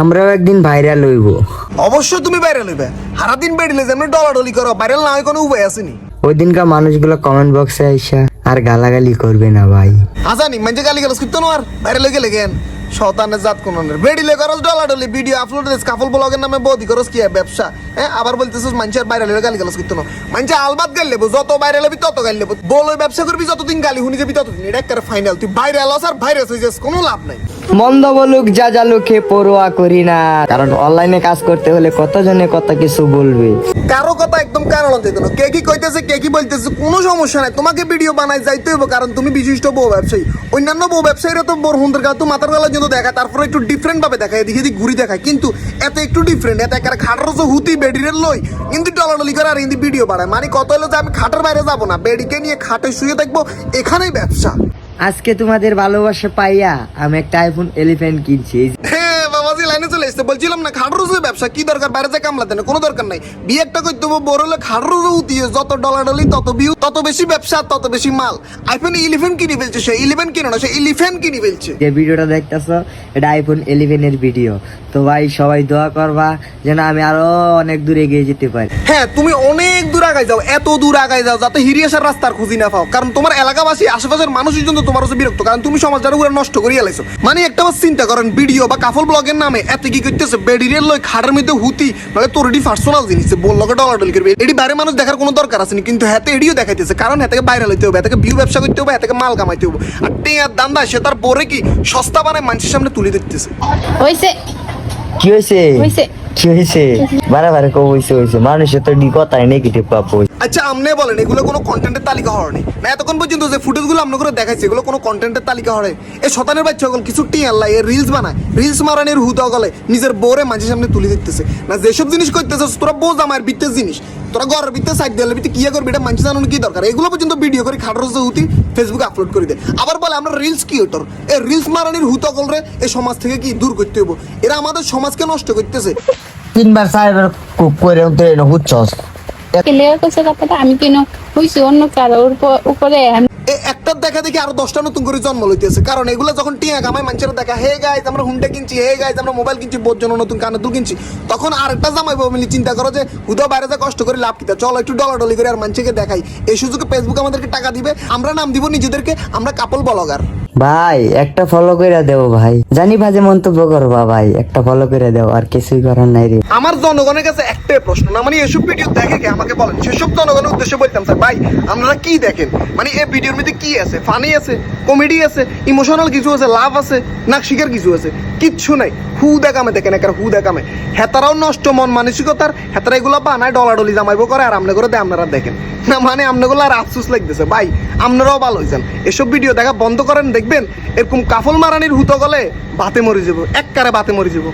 আমরাও একদিন ভাইরাল হইব। অবশ্যই তুমি বাইরে লইবে সারাদিন বেড়িলে যেমন ডলাডলি করো বাইরেল না হয় কোনো উপায় আসেনি ওই দিনকার মানুষগুলো কমেন্ট বক্সে আইসা আর গালাগালি করবে না ভাই। হাজানি মানে গালি গালাস করতে বাইরে লই গেলে কেন? শতানের জাত কোন বেডিলে করস ডলাডলি ভিডিও আপলোড দিস কাফল ব্লগের নামে বদি করস কি ব্যবসা? হ্যাঁ আবার বলতেছিস মানুষের বাইরে লই গালি গালাস করতে না। মানুষ আলবাত গাল লেবো যত বাইরে লেবি তত গাল লেবো। বল ব্যবসা করবি যতদিন গালি শুনি যাবি ততদিন। এটা একটা ফাইনাল তুই বাইরে আলাস আর ভাইরাস হয়ে যাস কোনো লাভ নাই। মন্দ বলুক, যা যা লোকে পড়োয়া করি না। কারণ অনলাইনে কাজ করতে হলে কতজনে কত কিছু বলবে। কারও কথা একদম কারণ দিতে না। কে কি কইতেছে, কে কি বলতেছে, কোনো সমস্যা নাই। তোমাকে ভিডিও বানাই যাইতে হবে কারণ তুমি বিশিষ্ট বউ ব্যবসায়ী। অন্যান্য বউ ব্যবসায়ীরা তো বড় হুন্দের কাছে তো মাথার গলার জন্য দেখায়, তারপরে একটু ডিফারেন্ট ভাবে দেখায়, এদিকে এদিকে ঘুরি দেখায়। কিন্তু এত একটু ডিফারেন্ট এত একটা খাটার যে হুতি, বেডিরের লই কিন্তু ডলাডলি করে আর হিন্দি ভিডিও বানায়। মানে কত হলো যে আমি খাটের বাইরে যাব না, বেডিকে নিয়ে খাটে শুয়ে থাকব, এখানেই ব্যবসা। আজকে তোমাদের ভালোবাসা পাইয়া আমি একটা আইফোন এলিফেন্ট কিনছি। বাবাজি লাইনে চলে বলছিলাম না খাট রোজে ব্যবসা কি দরকার? বাইরে যে কামলাতে না কোনো দরকার নাই। বিয়ে একটা করতে হবে বড় হলে খাট রোজে উঠিয়ে যত ডলার ডলি তত ভিউ তত বেশি ব্যবসা তত বেশি মাল। আইফোন ইলেভেন কিনে ফেলছে সে ইলেভেন কিনে না সে ইলেভেন কিনে ফেলছে। যে ভিডিওটা দেখতেছ এটা আইফোন ইলেভেন এর ভিডিও তো ভাই সবাই দোয়া করবা যেন আমি আরও অনেক দূরে এগিয়ে যেতে পারি। হ্যাঁ তুমি অনেক দূর আগায় যাও এত দূর আগায় যাও যাতে হিরি আসার রাস্তার খুঁজি না পাও। কারণ তোমার এলাকাবাসী আশেপাশের মানুষের জন্য তোমার হচ্ছে বিরক্ত। কারণ তুমি সমাজটার উপরে নষ্ট করিয়া লাইছো। মানে একটা চিন্তা করেন ভিডিও বা কাফল ব্লগের নামে এত কি করতেছে? বেডিরের লই খাটের মধ্যে হুতি মানে তোর এটি পার্সোনাল জিনিস বলল ডলার ডল করবে এটি বাইরে মানুষ দেখার কোনো দরকার আছে না কিন্তু হাতে এটিও দেখাইতেছে কারণ হাতে বাইরে লইতে হবে হাতে ভিউ ব্যবসা করতে হবে হাতে মাল কামাইতে হবে। আর টেয়ার দান্দা সে তার পরে কি সস্তা বানায় মানুষের সামনে তুলে দিতেছে হইছে। কি হয়েছে হইছে। আচ্ছা এগুলো কোনো তালিকা এতক্ষণ পর্যন্ত যে দেখাইছে, এগুলো কোনো তালিকা শতানের কিছু রিলস বানায়। রিলস হুদা নিজের বোরে মাঝে সামনে তুলে দিতেছে না, যেসব জিনিস করতেছে তোরা বোঝ আমার বিত্তের জিনিস। তোরা ঘরের ভিতরে সাইড দিলে ভিতরে কি করবি? এটা মানুষ জানানো কি দরকার? এগুলো পর্যন্ত ভিডিও করে খাটার হুতি ফেসবুকে আপলোড করে দেয় আবার বলে আমরা রিলস কি ওটার এই রিলস মারানির হুত করলে এই সমাজ থেকে কি দূর করতে হইব? এরা আমাদের সমাজকে নষ্ট করতেছে। তিনবার চারবার কুক করে হুচ্ছস ক্লিয়ার করছে কথাটা আমি কেন হইছি? অন্য কারোর উপরে একটার দেখা দেখি আরও দশটা নতুন করে জন্ম লইতেছে। কারণ এগুলো যখন টিয়া কামাই মানুষের দেখা, হে গাই আমরা হুন্ডা কিনছি, হে গাই আমরা মোবাইল কিনছি বোর জন্য নতুন কানে দুল কিনছি। তখন আরেকটা জামাই মিলি চিন্তা করো যে, হুদা বাইরে যা কষ্ট করে লাভ কিতা চলো একটু ডলা ডলি করে আর মানুষকে দেখাই। এই সুযোগে ফেসবুক আমাদেরকে টাকা দিবে, আমরা নাম দিব নিজেদেরকে, আমরা কাপল ব্লগার ভাই, একটা ফলো করে দেও ভাই। জানি ভাজে মন্তব্য করবা ভাই, একটা ফলো করে দেও, আর কিছুই করার নাই রে। আমার জনগণের কাছে একটাই প্রশ্ন, না মানে এসব ভিডিও দেখে কে আমাকে বলেন? সেসব জনগণের উদ্দেশ্যে বলতাম, স্যার, ভাই, আপনারা কি দেখেন? মানে এই ভিডিওর মধ্যে কি আছে? ফানি আছে? কমেডি আছে? ইমোশনাল কিছু আছে? লাভ আছে? না শিকার কিছু আছে? কিচ্ছু নাই। হু দেখামে, দেখেন একে হু দেখামে। হেতারাও নষ্ট মন, মানসিকতার। হেতারা এগুলো বানায় ডলাডলি জামাইবো করে, আর আমনে করে দেয় আপনারা দেখেন। না মানে আমনেগুলো আর আফসুস লাগতেছে। ভাই আপনারাও ভালো হয়েছেন এসব ভিডিও দেখা বন্ধ করেন, দেখবেন এরকম কাফল মারানির হুতো গলে বাতে মরে যাব এক কারে বাতে মরে যাব।